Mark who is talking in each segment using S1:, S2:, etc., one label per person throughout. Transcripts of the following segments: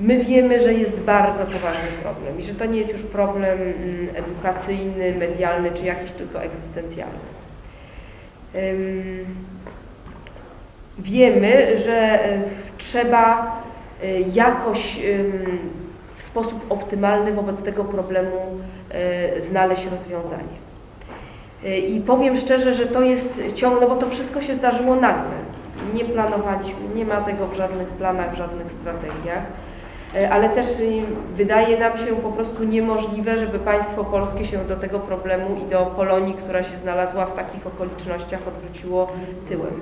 S1: My wiemy, że jest bardzo poważny problem i że to nie jest już problem mm, edukacyjny, medialny czy jakiś tylko egzystencjalny. Wiemy, że y, trzeba y, jakoś w sposób optymalny wobec tego problemu y, znaleźć rozwiązanie. I powiem szczerze, że to jest ciągle, bo to wszystko się zdarzyło nagle. Nie planowaliśmy, nie ma tego w żadnych planach, w żadnych strategiach. Y, Ale też y, wydaje nam się po prostu niemożliwe, żeby państwo polskie się do tego problemu i do Polonii, która się znalazła w takich okolicznościach, odwróciło tyłem.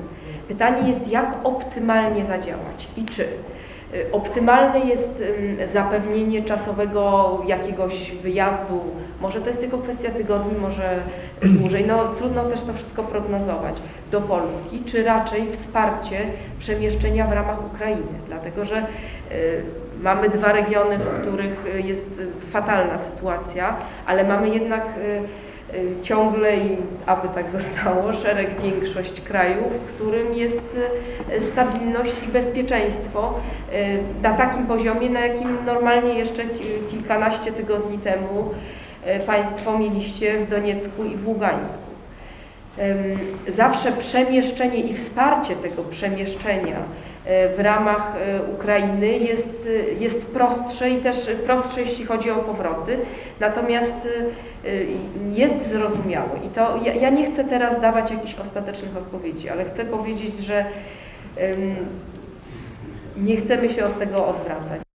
S1: Pytanie jest, jak optymalnie zadziałać i czy. Y, Optymalne jest zapewnienie czasowego jakiegoś wyjazdu, może to jest tylko kwestia tygodni, może dłużej, no trudno też to wszystko prognozować, do Polski, czy raczej wsparcie przemieszczenia w ramach Ukrainy, dlatego że y, mamy dwa regiony, w których y, jest fatalna sytuacja, ale mamy jednak ciągle i aby tak zostało, szereg, większość krajów, w którym jest y, stabilność i bezpieczeństwo y, na takim poziomie, na jakim normalnie jeszcze ki- kilkanaście tygodni temu y, Państwo mieliście w Doniecku i w Ługańsku. Zawsze przemieszczenie i wsparcie tego przemieszczenia y, w ramach y, Ukrainy jest, y, jest prostsze i też prostsze, jeśli chodzi o powroty, natomiast jest zrozumiałe. I to ja, ja nie chcę teraz dawać jakichś ostatecznych odpowiedzi, ale chcę powiedzieć, że nie chcemy się od tego odwracać.